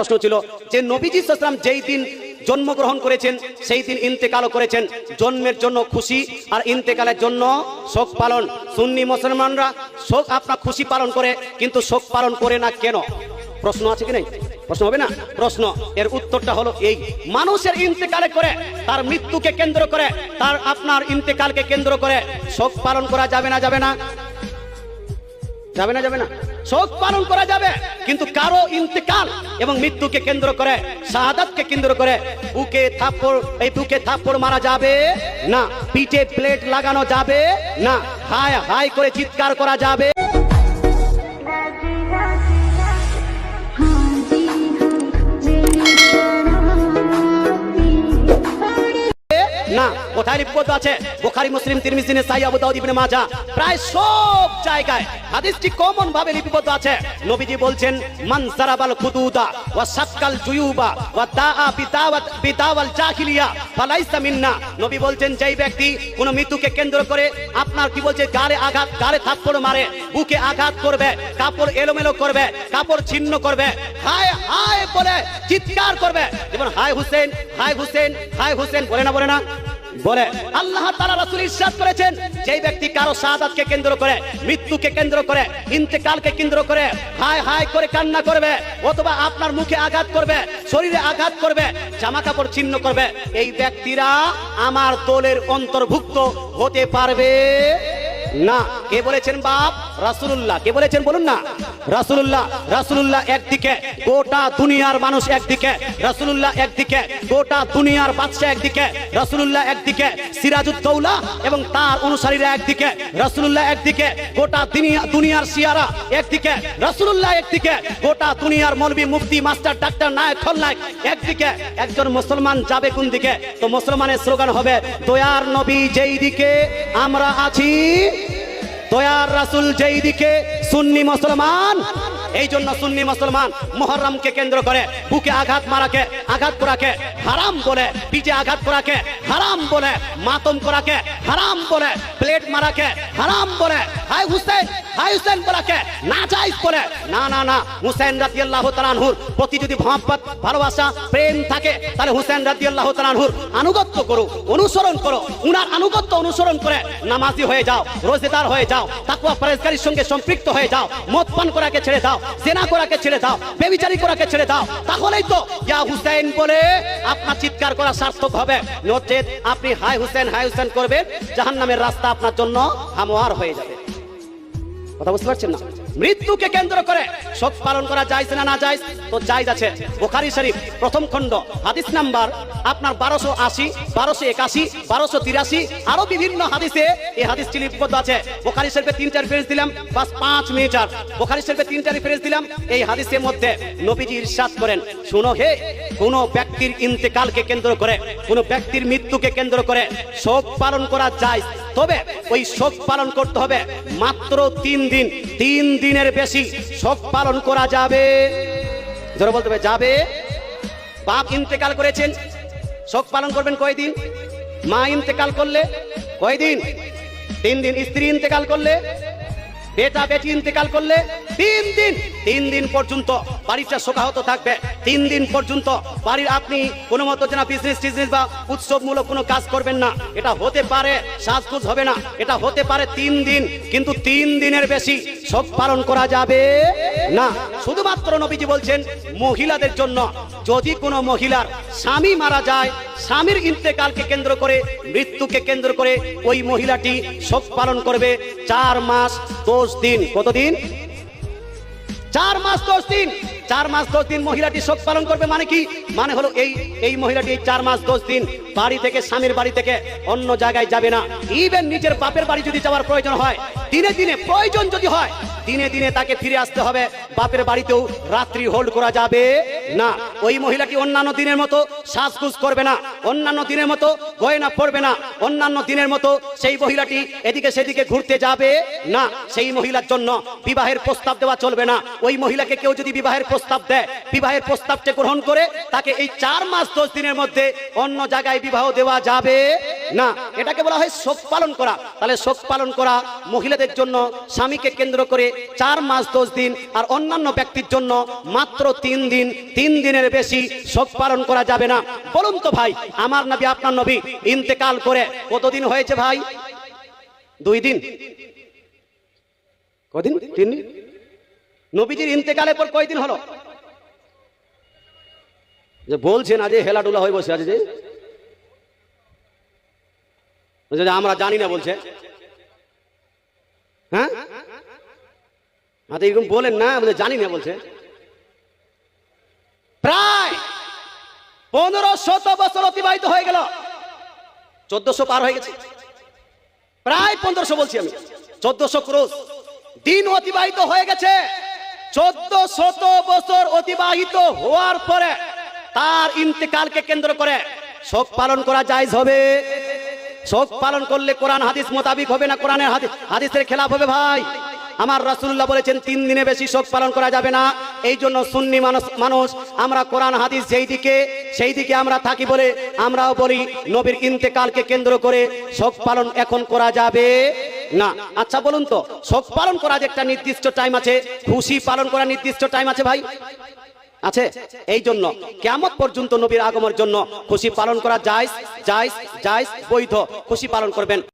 প্রশ্ন ছিল যে নবীজি সাল্লাম যেই দিন জন্মগ্রহণ করেছেন, সেই দিন ইন্তেকালও করেছেন। জন্মের জন্য খুশি আর ইন্তেকালের জন্য শোক পালন। সুন্নি মুসলমানরা শোক আপনার খুশি পালন করে, কিন্তু শোক পালন করে না কেন? প্রশ্ন আছে কি নেই? প্রশ্ন হবে না? প্রশ্ন। এর উত্তরটা হলো এই। মানুষের ইন্তেকালে করে, তার মৃত্যুকে কেন্দ্র করে, তার আপনার ইন্তেকালকে কেন্দ্র করে শোক পালন করা যাবে না যাবে না? যাবে না যাবে না? শোক পালন করা যাবে। কিন্তু কারও ইন্তেকাল এবং মৃত্যুকে কেন্দ্র করে, শাহাদাতকে কেন্দ্র করে বুকে থাপ্পড়, এই বুকে থাপ্পড় মারা যাবে না। পিঠে প্লেট লাগানো যাবে না। হায় হায় করে চিৎকার করা যাবে। কোথায় লিপিবদ্ধ আছে? বোখারি, মুসলিম, তিরমিজি, নেসাই আবু দাউদ ইবনে মাজাহ প্রায় সব জায়গায় হাদিসটি কমন ভাবে লিপিবদ্ধ আছে। নবীজি বলছেন, মান সারাবাল খুদুদা ওয়া সাক্কাল জুয়ুবা ওয়া দাআ বিদাওয়াত, বিদাওয়াল জাহিলিয়া ফালাইসা মিন্না। নবী বলছেন, যেই ব্যক্তি কোন মৃত্যুকে কেন্দ্র করে আপনার কি বলছে, গালে আঘাত, গালে থাপ্পড় মারে, বুকে আঘাত করবে, কাপড় এলোমেলো করবে, কাপড় ছিন্ন করবে, হায় হায় বলে চিৎকার করবে। যেমন, হায় হুসেন হায় হুসেন হায় হুসেন, বলে না বলে না? বলে, আল্লাহ তারা রাসূল ইরশাদ করেছেন, যেই ব্যক্তি কারও শাহাদাতকে কেন্দ্র করে, মৃত্যুকে কেন্দ্র করে, ইন্তেকালকে কেন্দ্র করে, হায় হায় করে কান্না করবে, অথবা আপনার মুখে আঘাত করবে, শরীরে আঘাত করবে জামা কাপড় ছিন্ন করবে, এই ব্যক্তিরা আমার দলের অন্তর্ভুক্ত হতে পারবে না। কে বলেছেন বাপ? রাসূলুল্লাহ। কে বলেছেন বলুন না? রাসূলুল্লাহ রাসূলুল্লাহ একদিকে, গোটা দুনিয়ার মানুষ একদিকে, রাসূলুল্লাহ একদিকে, গোটা দুনিয়ার বাদশা একদিকে, রাসূলুল্লাহ একদিকে সিরাজউদ্দৌলা এবং তার অনুসারীরা একদিকে, রাসূলুল্লাহ একদিকে, গোটা দুনিয়ার শিয়ারা একদিকে, রাসূলুল্লাহ একদিকে, গোটা দুনিয়ার মৌলবী, মুফতি, মাস্টার, ডাক্তার, নায়ক, খলনায়ক একদিকে, একজন মুসলমান যাবে কোন দিকে? তো মুসলমানের স্লোগান হবে, দয়ার নবী যেই দিকে আমরা আছি, দয়ার রাসুল যেই দিকে সুন্নি মুসলমান এই জন্য সুন্নি মুসলমান মোহররমকে কেন্দ্র করে বুকে আঘাত মারাকে, আঘাত করাকে হারাম বলে, পিঠে আঘাত করাকে হারাম বলে, মাতম করাকে হারাম বলে, প্লেট মারাকে, হারাম বলে হাই হুসেন হাই হুসেন বলাকে না যাইজ বলে। না না না, হুসেন রাদিয়াল্লাহু তাআলাহুর প্রতি যদি মহব্বত, ভালোবাসা, প্রেম থাকে, তাহলে হুসেন রাদিয়াল্লাহু তাআলাহুর আনুগত্য করো, অনুসরণ করো। উনার আনুগত্য অনুসরণ করে নামাজি হয়ে যাও, রোজেদার হয়ে যাও, তাকওয়া পরেজগারির সঙ্গে সম্পৃক্ত হয়ে যাও, মদ পান করাকে ছেড়ে দাও জেনা করাকে ছেড়ে দাও, বেবিচারি করাকে ছেড়ে দাও। তাহলেই তো ইয়া হুসেন বলে আপনার চিৎকার করা সার্থক হবে। নচেত আপনি হাই হুসেন হাই হুসেন করবেন, জাহান্নামের রাস্তা আপনার জন্য হামোয়ার হয়ে যাবে। কথা বুঝতে পারছেন না? মৃত্যুকে কেন্দ্র করে শোক পালন করা যায় না না যায় তো জায়জ আছে বোখারি শরীফ, প্রথম খণ্ড, হাদিস নাম্বার আপনার বারোশো আশি, বারোশো একাশি, বারোশো তিরাশি, আরও বিভিন্ন হাদিসে এই হাদিসটি লিপিবদ্ধ আছে। বোখারি শরীফে তিনটা রেফারেন্স দিলাম, বাস পাঁচ মিনিট আর বোখারি শরীফে তিনটা রেফারেন্স দিলাম, এই হাদিসের মধ্যে নবীজি ইরশাদ করেন, শুনো হে, কোন ব্যক্তির ইন্তেকালকে কেন্দ্র করে, কোন ব্যক্তির মৃত্যুকে কেন্দ্র করে শোক পালন করা যায় তবে ওই শোক পালন করতে হবে মাত্র তিন দিন, তিন দিনের বেশি শোক পালন করা যাবে। ধরো বলতে হবে, যাবে। বাপ ইন্তেকাল করেছেন শোক পালন করবেন কয়দিন? মা ইন্তেকাল করলে কয়দিন? তিন দিন স্ত্রী ইন্তেকাল করলে? বেটা বেটি ইন্তেকাল করলে তিন দিন তিন দিন পর্যন্ত বাড়িটা শোকাহত থাকবে। তিন দিন পর্যন্ত বাড়ির আপনি কোনো মতো যেন বিজনেস টিজনেস বা উৎসবমূলক কোনো কাজ করবেন না। এটা হতে পারে, সাজগুজ হবে না। এটা হতে পারে তিন দিন, কিন্তু তিন দিনের বেশি শোক পালন করা যাবে না। শুধুমাত্র নবীজি বলছেন, মহিলাদের জন্য যদি কোনো মহিলার স্বামী মারা যায়, স্বামীর ইন্তেকালকে কেন্দ্র করে, মৃত্যুকে কেন্দ্র করে ওই মহিলাটি শোক পালন করবে চার মাস দশ দিন। কতদিন? চার মাস দশ দিন চার মাস দশ দিন মহিলাটি শোক পালন করবে মানে কি? মানে হলো এই এই মহিলাটি চার মাস দশ দিন বাড়ি থেকে, স্বামীর বাড়ি থেকে অন্য জায়গায় যাবে না। ইভেন নিজের বাপের বাড়ি যদি যাওয়ার প্রয়োজন হয়, দিনে দিনে প্রয়োজন যদি হয়, দিনে দিনে তাকে ফিরে আসতে হবে। বাপের বাড়িতেও রাত্রি হোল্ড করা যাবে না। ওই মহিলাটি অন্যান্য দিনের মতো শ্বাসগুজ করবে না। অন্যান্য দিনের মতো গয়না পড়বে না। অন্যান্য দিনের মতো সেই মহিলাটি এদিকে সেদিকে ঘুরতে যাবে না। সেই মহিলার জন্য বিবাহের প্রস্তাব দেওয়া চলবে না। ওই মহিলাকে কেউ যদি বিবাহের প্রস্তাব দেয়, বিবাহের প্রস্তাবটা গ্রহণ করে তাকে এই চার মাস দশ দিনের মধ্যে অন্য জায়গায় বিবাহ দেওয়া যাবে না। এটাকে বলা হয় শোক পালন করা। তাহলে শোক পালন করা মহিলাদের জন্য, স্বামীকে কেন্দ্র করে চার মাস দশ দিন আর অন্যান্য ব্যক্তির জন্য মাত্র তিন দিন, তিন দিনের বেশি শোক পালন করা যাবে না। বলুন তো ভাই, আমার নবী, আপনার নবী ইন্তেকাল করে কতদিন হয়েছে ভাই? দুই দিন। কদিন? তিন দিন? নবীজির ইন্তেকালের পর কয়দিন হলো? যে বলছেন আজ হেলাডুলা হয়ে বসে আছে যে? যে আমরা জানি না বলছে। হ্যাঁ? হাতে এরকম বলেন না বলে জানি না বলছে। প্রায় পনেরো শত বছর অতিবাহিত হয়ে গেল। চোদ্দশো পার হয়ে গেছে। প্রায় পনেরোশো বলছি আমি। চোদ্দশো ক্রোশ দিন অতিবাহিত হয়ে গেছে। চোদ্দ শত বছর অতিবাহিত হওয়ার পরে তার ইন্তেকালকে কেন্দ্র করে শোক পালন করা জায়জ হবে। শোক পালন করলে কোরআন হাদিস মোতাবিক হবে না? কোরআনের হাদিস হাদিসের খেলাফ হবে ভাই। আমার রাসূলুল্লাহ বলেছেন, তিন দিনে বেশি শোক পালন করা যাবে না। এই জন্য সুন্নি মানুষ মানুষ, আমরা কোরআন হাদিস যেই দিকে, সেই দিকে আমরা থাকি বলে আমরাও বলি, নবীর ইন্তেকালকে কেন্দ্র করে শোক পালন এখন করা যাবে। না। আচ্ছা বলুন তো, শোক পালন করার একটা নির্দিষ্ট টাইম আছে, খুশি পালন করার নির্দিষ্ট টাইম আছে ভাই? আছে? এই জন্য কেমন পর্যন্ত নবীর আগমনের জন্য খুশি পালন করা যায় যায় যায় বৈধ খুশি পালন করবেন।